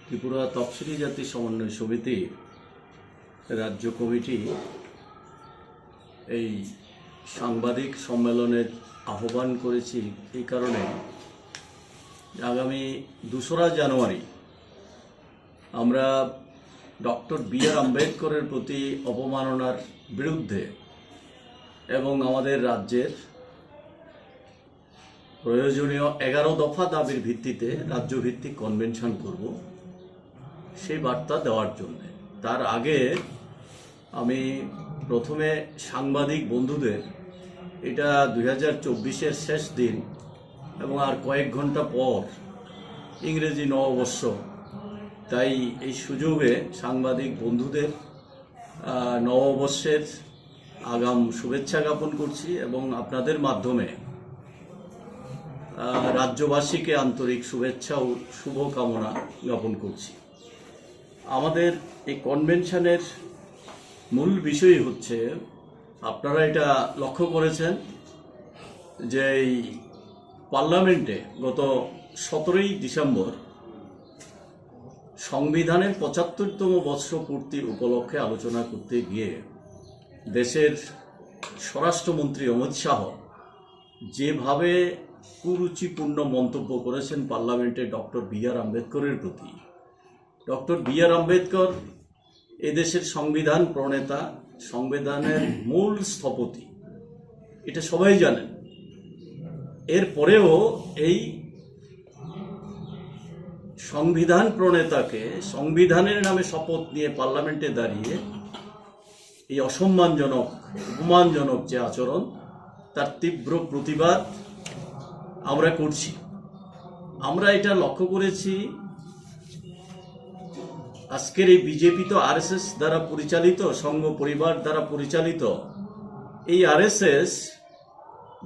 ত্রিপুরা তফসিলি জাতি সমন্বয় সমিতি রাজ্য কমিটি এই সাংবাদিক সম্মেলনের আহ্বান করেছি এই কারণে আগামী দোসরা জানুয়ারি আমরা ডক্টর বি আর আম্বেদকরের প্রতি অপমাননার বিরুদ্ধে এবং আমাদের রাজ্যের প্রয়োজনীয় এগারো দফা দাবির ভিত্তিতে রাজ্যভিত্তিক কনভেনশন করব সেই বার্তা দেওয়ার জন্য। তার আগে আমি প্রথমে সাংবাদিক বন্ধুদের, এটা দুই হাজার চব্বিশের শেষ দিন এবং আর কয়েক ঘণ্টা পর ইংরেজি নববর্ষ, তাই এই সুযোগে সাংবাদিক বন্ধুদের নববর্ষের আগাম শুভেচ্ছা জ্ঞাপন করছি এবং আপনাদের মাধ্যমে রাজ্যবাসীকে আন্তরিক শুভেচ্ছা ও শুভকামনা জ্ঞাপন করছি। আমাদের এই কনভেনশনের মূল বিষয় হচ্ছে, আপনারা এটা লক্ষ্য করেছেন যে এই পার্লামেন্টে গত সতেরোই ডিসেম্বর সংবিধানের পঁচাত্তরতম বর্ষ পূর্তি উপলক্ষে আলোচনা করতে গিয়ে দেশের স্বরাষ্ট্রমন্ত্রী অমিত শাহ যেভাবে কুরুচিপূর্ণ মন্তব্য করেছেন পার্লামেন্টে ডক্টর বি আর আম্বেদকরের প্রতি। ডক্টর বি আর আম্বেদকর এদেশের সংবিধান প্রণেতা, সংবিধানের মূল স্থপতি। এটা সবাই জানেন। এরপরেও এই সংবিধান প্রণেতাকে সংবিধানের নামে শপথ নিয়ে পার্লামেন্টে দাঁড়িয়ে এই অসম্মানজনক, অপমানজনক যে আচরণ, তার তীব্র প্রতিবাদ আমরা করছি। আমরা এটা লক্ষ্য করেছি, আজকের এই বিজেপি তো আরএসএস দ্বারা পরিচালিত, সংঘ পরিবার দ্বারা পরিচালিত। এই আরএসএস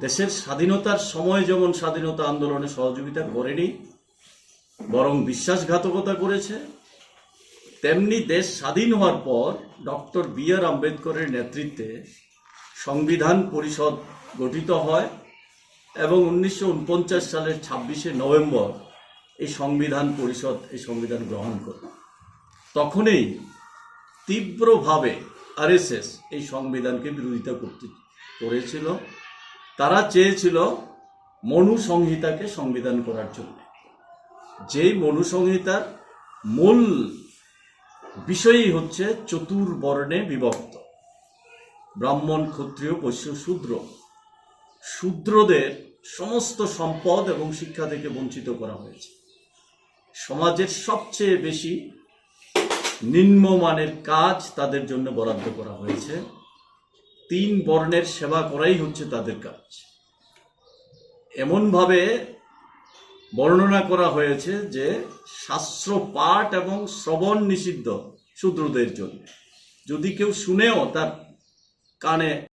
দেশের স্বাধীনতার সময় যেমন স্বাধীনতা আন্দোলনে সহযোগিতা করেনি, বরং বিশ্বাসঘাতকতা করেছে, তেমনি দেশ স্বাধীন হওয়ার পর ডক্টর বি আর আম্বেদকরের নেতৃত্বে সংবিধান পরিষদ গঠিত হয়। এবং উনিশশো উনপঞ্চাশ সালের ছাব্বিশে নভেম্বর এই সংবিধান পরিষদ, এই সংবিধান গ্রহণ করে তখনই তীব্রভাবে আরএসএস এই সংবিধানকে বিরোধিতা করতে, করেছিল। তারা চেয়েছিল মনু সংহিতাকে সংবিধান করার জন্য। যেই মনু সংহিতার মূল বিষয়ই হচ্ছে চতুর্বর্ণে বিভক্ত। ব্রাহ্মণ, ক্ষত্রিয়, বৈশ্য, শূদ্র। শূদ্রদের সমস্ত সম্পদ এবং শিক্ষা থেকে বঞ্চিত করা হয়েছে। সমাজের সবচেয়ে বেশি নিম্নমানের কাজ তাদের জন্য বরাদ্দ করা হয়েছে। তিন বর্ণের সেবা করাই হচ্ছে তাদের কাজ। এমনভাবে বর্ণনা করা হয়েছে যে শাস্ত্র পাঠ এবং শ্রবণ নিষিদ্ধ শূদ্রদের জন্য। যদি কেউ শুনেও তার কানে